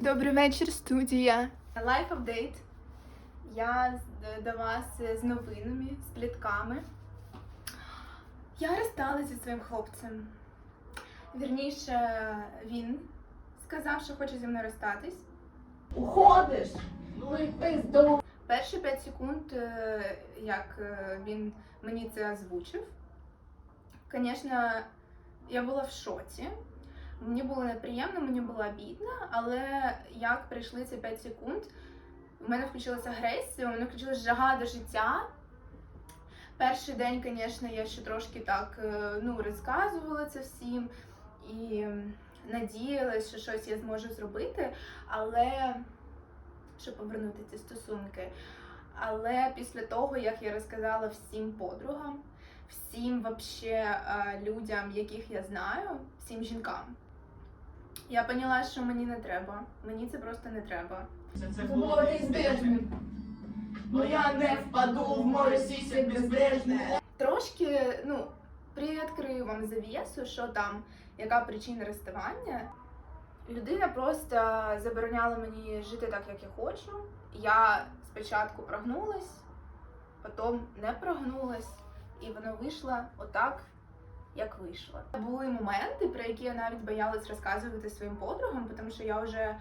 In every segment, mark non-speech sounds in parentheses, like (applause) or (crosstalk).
Добрий вечір, студія. Life Update. Я до вас з новинами, з плітками. Я розсталася зі своїм хлопцем. Вірніше, він сказав, що хоче зі мною розстатись. Уходиш? Ну і пизду. Перші 5 секунд, е, як е, він мені це озвучив, звісно, я була в шоці. Мені було неприємно, мені було обідно, але як прийшли ці 5 секунд, в мене включилася агресія, у мене включилася жага до життя. Перший день, звісно, я ще трошки так е, ну, розказувала це всім і м, надіялась, що щось я зможу зробити, але щоб повернути ці стосунки. Але після того, як я розказала всім подругам, всім вообще е, людям, яких я знаю, всім жінкам, я поняла, що мені не треба. Мені це просто не треба. Це було неізбежним. Но я не впаду в море сісек безбрежне. Трошки, ну, приоткрию вам завісу, що там, яка причина розставання. Людина просто забороняла мені жити так, як я хочу. Я спочатку прогнулась, потім не прогнулась, і воно вийшло отак, як вийшло. Були моменти, про які я навіть боялась розказувати своїм подругам, тому що я вже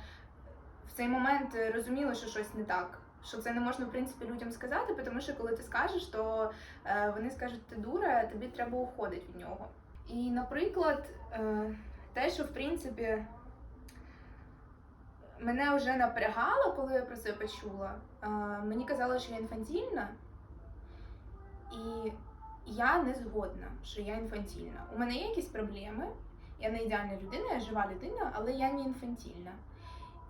в цей момент розуміла, що щось не так. Що це не можна в принципі людям сказати, тому що коли ти скажеш, то е, вони скажуть, ти дура, тобі треба уходити від нього. І, наприклад, е, те, що в принципі мене вже напрягало, коли я про це почула, е, мені казали, що я інфантільна, і я не згодна, що я інфантільна. У мене є якісь проблеми, я не ідеальна людина, я жива людина, але я не інфантільна.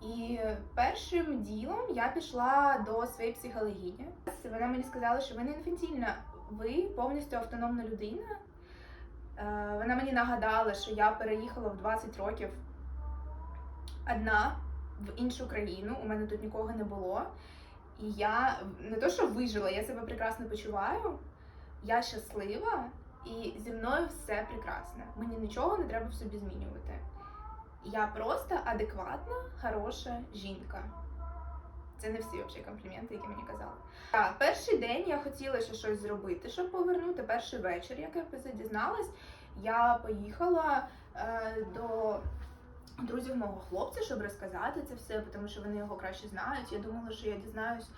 І першим ділом я пішла до своєї психологині. Вона мені сказала, що ви не інфантільна, ви повністю автономна людина. Е, Вона мені нагадала, що я переїхала в 20 років одна в іншу країну. У мене тут нікого не було. І я не то, що вижила, я себе прекрасно почуваю. Я щаслива, і зі мною все прекрасно. Мені нічого не треба в собі змінювати. Я просто адекватна, хороша жінка. Це не всі взагалі компліменти, які мені казали. Так, перший день я хотіла ще щось зробити, щоб повернути. Перший вечір, як я дізналась, я поїхала е, до друзів мого хлопця, щоб розказати це все, тому що вони його краще знають. Я думала, що я дізнаюсь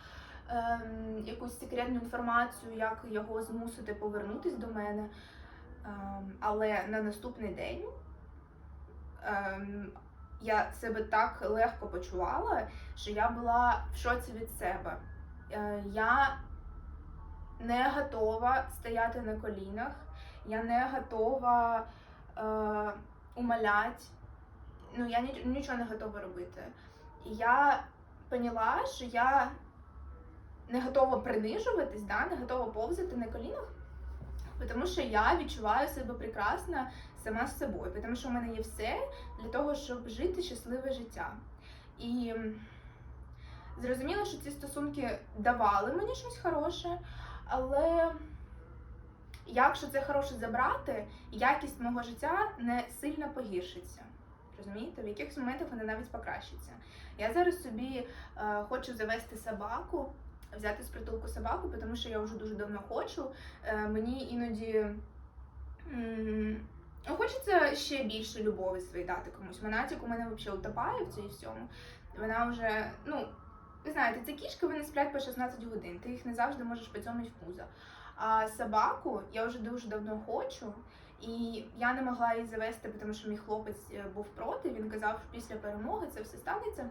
ем, якусь секретну інформацію, як його змусити повернутись до мене. Ем, але на наступний день ем, я себе так легко почувала, що я була в шоці від себе. Е, я не готова стояти на колінах, я не готова е, умолять. Ну, я нічого не готова робити. І я поняла, що я не готова принижуватись, да, не готова повзати на колінах, тому що я відчуваю себе прекрасно сама з собою, тому що в мене є все для того, щоб жити щасливе життя. І зрозуміло, що ці стосунки давали мені щось хороше, але якщо це хороше забрати, якість мого життя не сильно погіршиться. Розумієте, в якихось моментах вона навіть покращиться. Я зараз собі е, хочу завести собаку, взяти з притулку собаку, тому що я вже дуже давно хочу. Е, мені іноді. Ну, Хочеться ще більше любові своєї дати комусь. Монатік у мене взагалі утопає в цій всьому. Вона вже, ну, ви знаєте, ці кішки вони сплять по 16 годин. Ти їх не завжди можеш поцьомити в пузо. А собаку я вже дуже давно хочу, і я не могла її завести, тому що мій хлопець е, був проти. Він казав, що після перемоги це все станеться.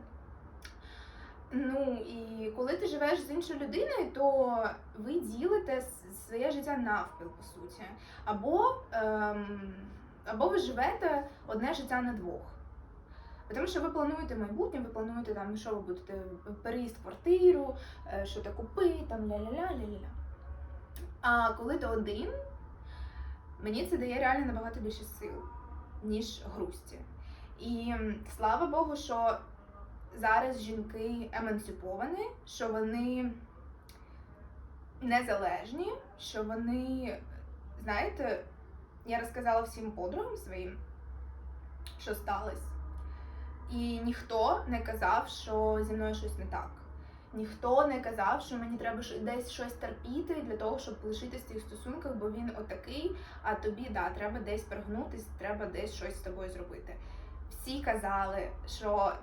Ну і коли ти живеш з іншою людиною, то ви ділите своє життя навпіл, по суті. Або, ем, або ви живете одне життя на двох. Тому що ви плануєте майбутнє, ви плануєте там, що ви будете переїзд в квартиру, е, що то купити, там ля-ля-ля, ля-ля-ля. А коли ти один, мені це дає реально набагато більше сил, ніж грусті. І слава Богу, що зараз жінки емансиповані, що вони незалежні, що вони, знаєте, я розказала всім подругам своїм, що сталося. І ніхто не казав, що зі мною щось не так. Ніхто не казав, що мені треба десь щось терпіти для того, щоб лишитися в цих стосунках, бо він отакий, а тобі да, треба десь прогнутись, треба десь щось з тобою зробити. Всі казали, що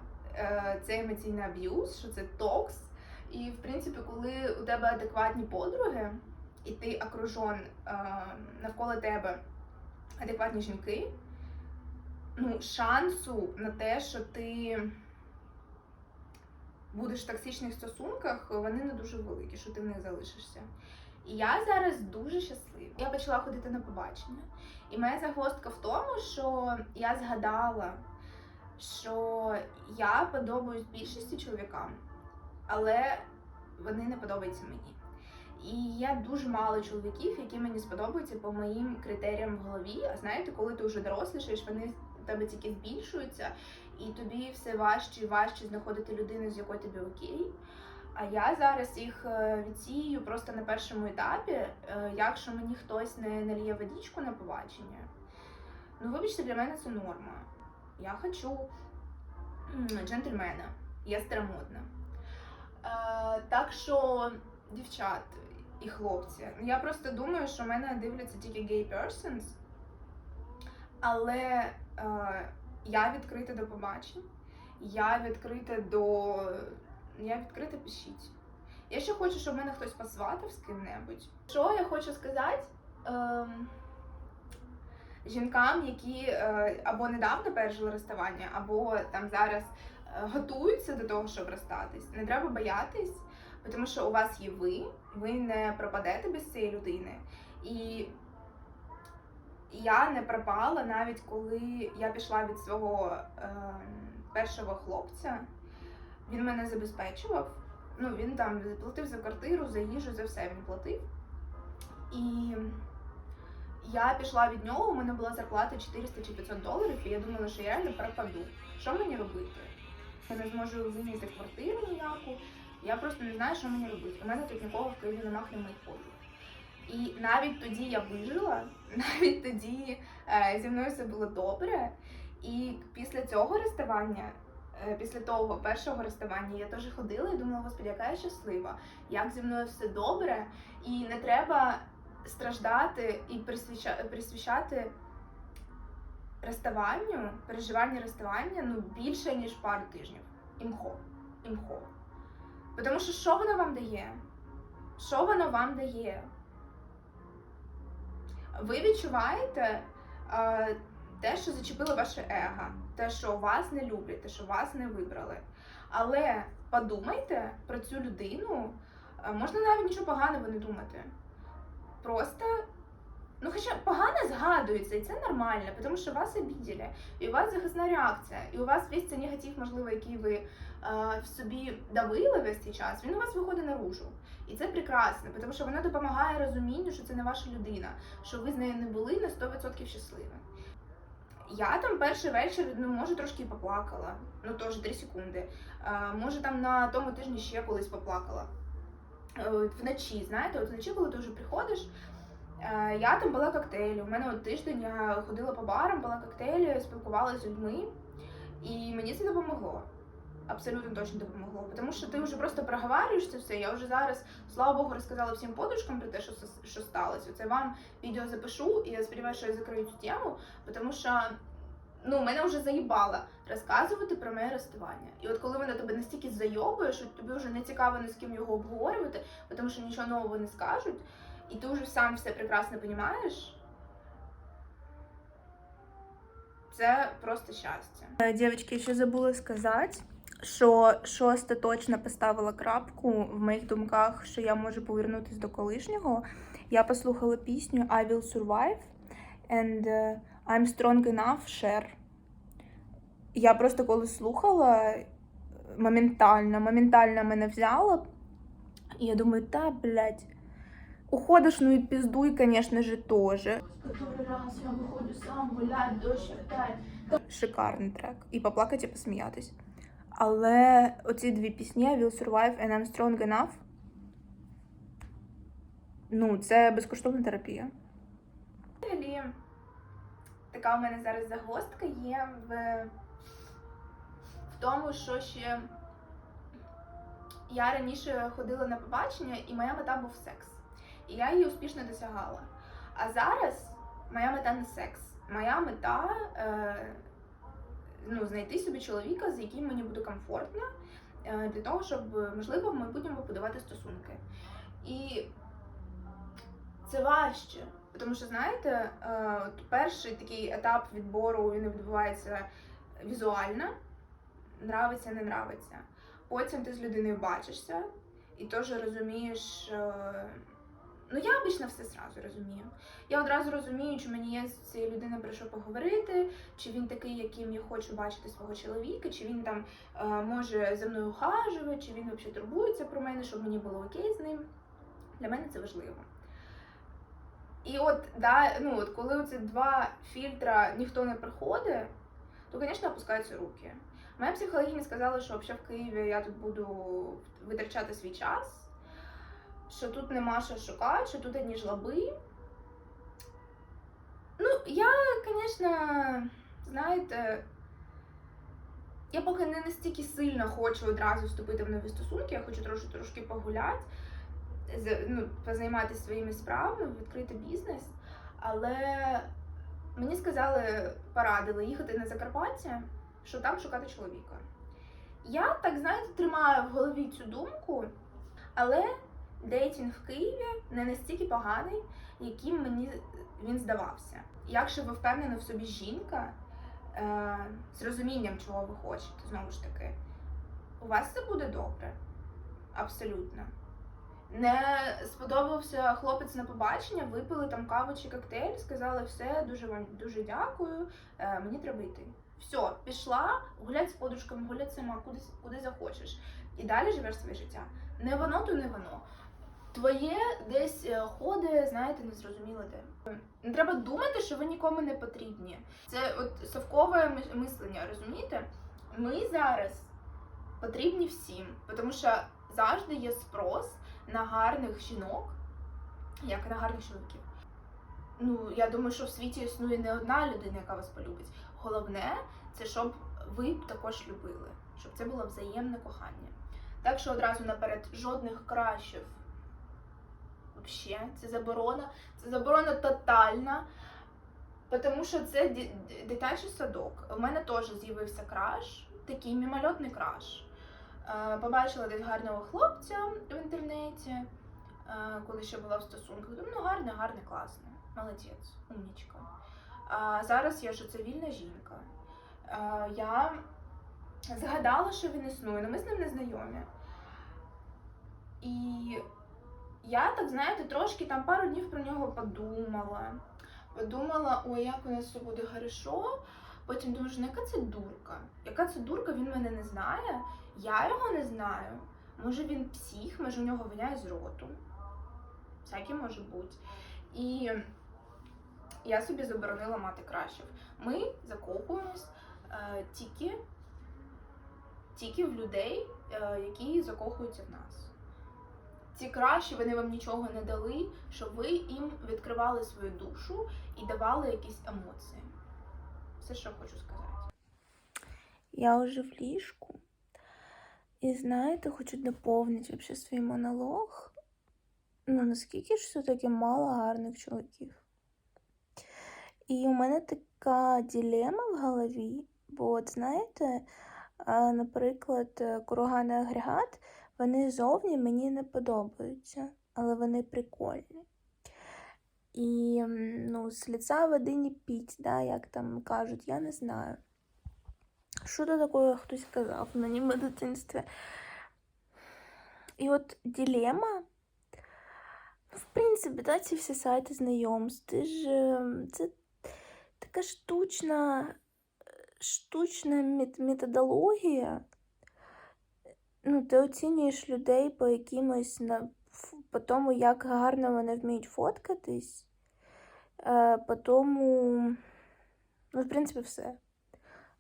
це емоційний аб'юз, що це токс. І в принципі, коли у тебе адекватні подруги, і ти окружен е, навколо тебе адекватні жінки, ну, шансу на те, що ти будеш в токсичних стосунках, вони не дуже великі, що ти в них залишишся. І я зараз дуже щаслива. Я почала ходити на побачення. І моя загвоздка в тому, що я згадала, що я подобаюсь більшості чоловікам, але вони не подобаються мені. І є дуже мало чоловіків, які мені сподобаються по моїм критеріям в голові. А знаєте, коли ти вже дорослішаєш, вони у тебе тільки збільшуються, і тобі все важче і важче знаходити людину, з якою тобі окей. А я зараз їх е, відсію просто на першому етапі, е, якщо мені хтось не наліє водичку на побачення. Ну, вибачте, для мене це норма. Я хочу джентльмена, я старомодна. Е, так що, дівчат і хлопці, я просто думаю, що мене дивляться тільки gay persons, але е, я відкрита до побачень, я відкрита до. Я відкрита пишіть. Я ще хочу, щоб мене хтось посватав з ким-небудь. Що я хочу сказати? Ем, жінкам, які е, або недавно пережили розставання, або там зараз е, готуються до того, щоб розстатись. Не треба боятись, тому що у вас є ви, ви не пропадете без цієї людини. І я не пропала навіть коли я пішла від свого е, першого хлопця. Він мене забезпечував. Ну, він там платив за квартиру, за їжу, за все він платив. І я пішла від нього, у мене була зарплата 400 чи 500 доларів, і я думала, що я реально пропаду. Що мені робити? Я не зможу винайти квартиру ніяку. Я просто не знаю, що мені робити. У мене тут нікого в Києві нема, крім моїх. І навіть тоді я вижила, (laughs) навіть тоді е, зі мною все було добре. І після цього розставання, е, після того першого розставання, я теж ходила і думала, господи, яка я щаслива, як зі мною все добре, і не треба страждати і присвяча- присвящати розставанню, переживанню розставання ну, більше, ніж пару тижнів. Імхо. Імхо. Тому що що воно вам дає? Що воно вам дає? Ви відчуваєте е, те, що зачепило ваше его, те, що вас не люблять, те, що вас не вибрали. Але подумайте про цю людину. Можна навіть нічого поганого не думати. Просто, ну хоча погано згадується, і це нормально, тому що вас обіділи, і у вас захисна реакція, і у вас весь цей негатив, можливо, який ви е, в собі давили весь цей час, він у вас виходить наружу. І це прекрасно, тому що воно допомагає розумінню, що це не ваша людина, що ви з нею не були на 100% щасливі. Я там перший вечір, ну, може, трошки поплакала, ну теж 3 секунди. Е, може, там на тому тижні ще колись поплакала. Е, вночі, знаєте, от вночі, коли ти вже приходиш, е, я там була коктейлі. У мене от тиждень я ходила по барам, була коктейлі, спілкувалася з людьми, і мені це допомогло. Абсолютно точно допомогло. Тому що ти вже просто проговорюєш це все. Я вже зараз, слава Богу, розказала всім подружкам про те, що, що сталося. Це вам відео запишу, і я сподіваюся, що я закрию цю тему, тому що ну, мене вже заїбало розказувати про моє розставання. І от коли вона тебе настільки зайобує, що тобі вже не цікаво ні з ким його обговорювати, тому що нічого нового не скажуть, і ти вже сам все прекрасно розумієш. Це просто щастя. Дівчатки, ще забула сказати, що шоста точно поставила крапку в моїх думках, що я можу повернутися до колишнього. Я послухала пісню I Will Survive and uh, I'm Strong Enough Share. Я просто коли слухала моментально, моментально мене взяла. І я думаю, та, блядь, уходиш, ну і піздуй, гулять, дощ опять. Шикарний трек. І поплакати, і посміятись. Але оці дві пісні I Will Survive and I'm Strong Enough. Ну, це безкоштовна терапія. Така у мене зараз загвоздка є в в тому, що ще я раніше ходила на побачення, і моя мета був секс. І я її успішно досягала. А зараз моя мета не секс. Моя мета е, ну, знайти собі чоловіка, з яким мені буде комфортно, е, для того, щоб, можливо, в майбутньому будувати стосунки. І це важче. Тому що, знаєте, е, перший такий етап відбору він відбувається візуально, нравиться, не нравиться. Потім ти з людиною бачишся і теж розумієш. е, Ну, я обично все зразу розумію. Я одразу розумію, чи мені є з цією людиною про що поговорити, чи він такий, яким я хочу бачити свого чоловіка, чи він там е, може за мною ухажувати, чи він взагалі турбується про мене, щоб мені було окей з ним. Для мене це важливо. І от, да, ну, от коли оці два фільтра ніхто не приходить, то, звісно, опускаються руки. Моя психологиня сказала, що взагалі в Києві я тут буду витрачати свій час, що тут нема що шукати, що тут одні жлоби. Ну, я, звісно, знаєте, я поки не настільки сильно хочу одразу вступити в нові стосунки, я хочу трошки трошки погуляти, ну, позайматися своїми справами, відкрити бізнес. Але мені сказали, порадили їхати на Закарпаття, щоб там шукати чоловіка. Я так, знаєте, тримаю в голові цю думку, але дейтінг в Києві не настільки поганий, яким мені він здавався. Якщо ви впевнена в собі жінка е, з розумінням, чого ви хочете, знову ж таки, у вас це буде добре. Абсолютно. Не сподобався хлопець на побачення, випили там каву чи коктейль, сказали все, дуже вам дуже дякую, е, мені треба йти. Все, пішла, гулять з подружками, гулять сама, куди, куди захочеш. І далі живеш своє життя. Не воно, то не воно. Твоє десь е, ходить, знаєте, незрозуміло де. Не треба думати, що ви нікому не потрібні. Це от совкове мислення, розумієте? Ми зараз потрібні всім, тому що завжди є спрос на гарних жінок, як на гарних чоловіків. Ну, я думаю, що в світі існує не одна людина, яка вас полюбить. Головне, це щоб ви також любили, щоб це було взаємне кохання. Так що одразу наперед жодних кращів. Взагалі, це заборона, це заборона тотальна. Тому що це дитячий садок. У мене теж з'явився краш, такий мімольотний краш. Е, Побачила десь гарного хлопця в інтернеті, е, коли ще була в стосунках. Думаю, ну гарний, гарний, класний. Молодець, умнічка. Зараз я що це вільна жінка. Я згадала, що він існує, але ми з ним не знайомі. І я так, знаєте, трошки там пару днів про нього подумала. Подумала, ой, як у нас все буде хорошо. Потім думаю, що ну, яка це дурка? Яка це дурка, він мене не знає, я його не знаю. Може він псих, може у нього воняє з роту. Всяке може бути. І я собі заборонила мати кращих. Ми закохуємось е, тільки, тільки в людей, е, які закохуються в нас. Ці кращі вони вам нічого не дали, щоб ви їм відкривали свою душу і давали якісь емоції. Все, що хочу сказати. Я уже в ліжку. І знаєте, хочу доповнити вообще свій монолог. Ну, наскільки ж все-таки мало гарних чоловіків. І у мене така дилема в голові, бо, от знаєте, наприклад, е, курган і агрегат, вони зовні мені не подобаються, але вони прикольні. І ну, з лица води не піть, да, як там кажуть, я не знаю. Що то таке хтось казав мені в дитинстві. І от дилема. Ну, в принципі, да, ці всі сайти знайомств, ти ж це така штучна, штучна методологія. Ну, ти оцінюєш людей по якимось на, по тому, як гарно вони вміють фоткатись, е, по тому, ну, в принципі, все.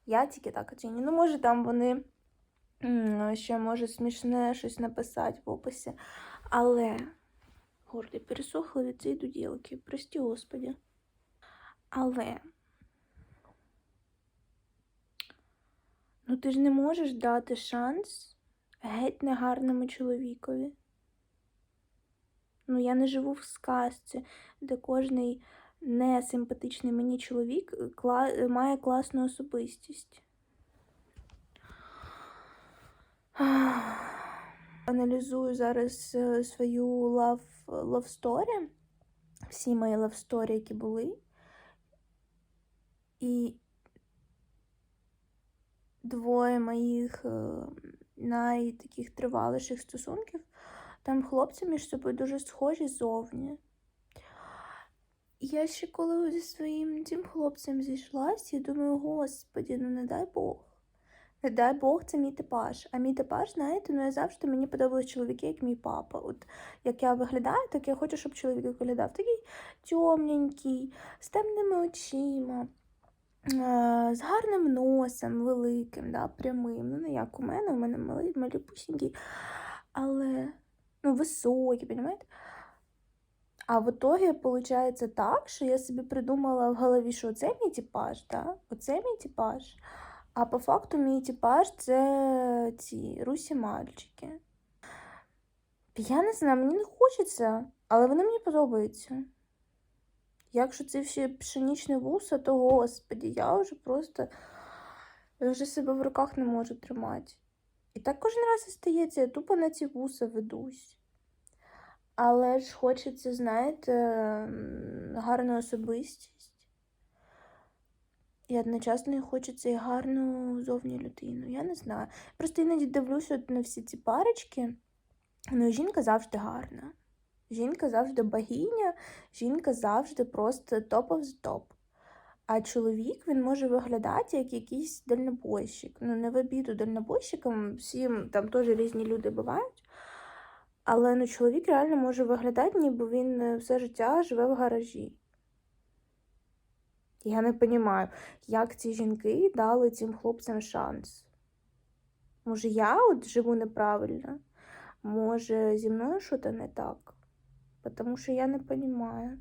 Я тільки так оцінюю. Ну, може, там вони ще може смішне щось написати в описі. Але горлі пересохли від цієї дуділки. Прості господі. Але Ну ти ж не можеш дати шанс геть негарному чоловікові. Ну, я не живу в сказці, де кожний несимпатичний мені чоловік е, кла- має класну особистість. (sighs) Аналізую зараз е, свою love, love story, всі мої love story, які були. І двоє моїх е, найтаких триваліших стосунків, там хлопці між собою дуже схожі зовні. Я ще коли зі своїм цим хлопцем зійшлась, я думаю, господі, ну не дай Бог. Не дай Бог, це мій типаж. А мій типаж, знаєте, ну я завжди мені подобались чоловіки, як мій папа. От як я виглядаю, так я хочу, щоб чоловік виглядав. Такий тьомненький, з темними очима, з гарним носом, великим, да, прямим. Ну, не як у мене, у мене малий, малюпусінький, але ну, високий, розумієте? А в итоге виходить так, що я собі придумала в голові, що оце мій типаж, да? оце мій типаж. А по факту мій типаж це ці русі мальчики. Я не знаю, мені не хочеться, але вони мені подобаються. Якщо це всі пшенічні вуса, то господі, я вже просто я вже себе в руках не можу тримати. І так кожен раз і стається, я тупо на ці вуса ведусь. Але ж хочеться, знаєте, гарну особистість. І одночасно хочеться і гарну зовні людину. Я не знаю. Просто іноді дивлюся на всі ці парочки. Ну, жінка завжди гарна. Жінка завжди богиня, жінка завжди просто топ of the топ. А чоловік він може виглядати як якийсь дальнобойщик. Ну, не в обіду дальнобойщикам, всім там теж різні люди бувають. Але ну, чоловік реально може виглядати, ніби він е, все життя живе в гаражі. Я не розумію, як ці жінки дали цим хлопцям шанс. Може, я от живу неправильно? Може, зі мною щось не так? Тому що я не розумію.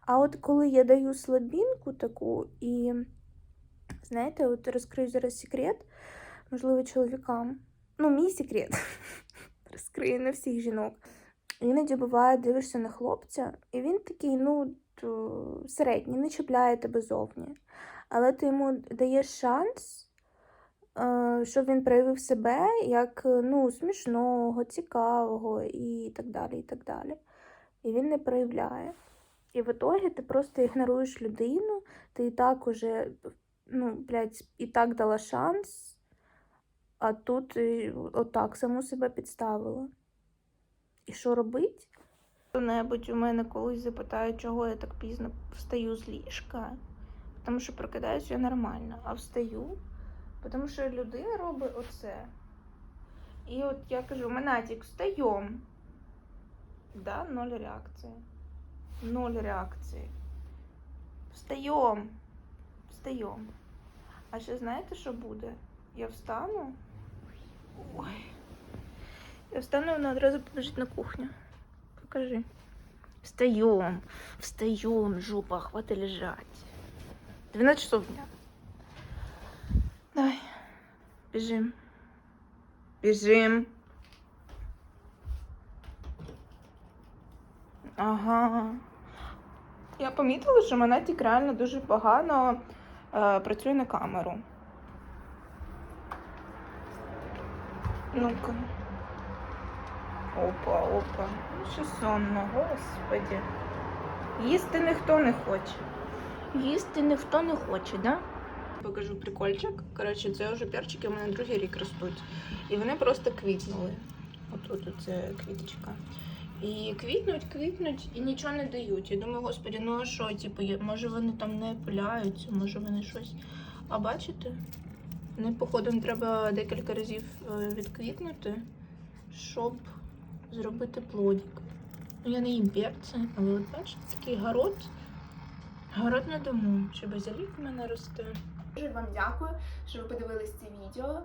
А от коли я даю слабінку таку і, знаєте, от розкрию зараз секрет, можливо, чоловікам. Ну, мій секрет. (laughs) Розкрию на всіх жінок. Іноді буває, дивишся на хлопця, і він такий, ну, середній, не чіпляє тебе зовні. Але ти йому даєш шанс, щоб він проявив себе як ну, смішного, цікавого і так далі. І так далі. І він не проявляє. І в итоге ти просто ігноруєш людину, ти і так уже, ну, блядь, і так дала шанс, а тут отак саму себе підставила. І що робить? Хто-небудь у мене колись запитає, чого я так пізно встаю з ліжка, тому що прокидаюся я нормально, а встаю, тому що людина робить оце. І от я кажу, Манатік, встаєм. Да, ноль реакції. Ноль реакції. Встаєм. Встаєм. А ще знаєте, що буде? Я встану. Ой. Я встану, вона одразу побіжить на кухню. Покажи. Встаем, встаем, жопа, хватит лежать. 12 часов дня. Давай, бежим. Бежим. Ага. Я помітила, що Монатік реально дуже погано е, працює на камеру. Ну-ка. Опа, опа. Ну, Що сонно, господи. Їсти ніхто не хоче. Їсти ніхто не хоче, да? Покажу прикольчик. Коротше, це вже перчики у мене другий рік ростуть. І вони просто квітнули. Отут оце квіточка. І квітнуть, квітнуть і нічого не дають. Я думаю, господи, ну а що, типу, може вони там не пиляються, може вони щось. А бачите? Вони, походу, треба декілька разів е, відквітнути, щоб зробити плодик. Ну, я не їм перці, але от бачите, такий город. Город на дому. Чи базилік в мене росте? Дуже вам дякую, що ви подивились це відео.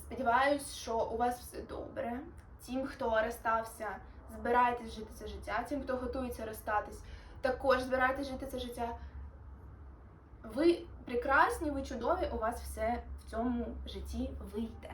Сподіваюсь, що у вас все добре. Тим, хто розстався, збирайтесь жити це життя. Тим, хто готується розстатись, також збирайтесь жити це життя. Ви прекрасні, ви чудові, у вас все в цьому житті вийде.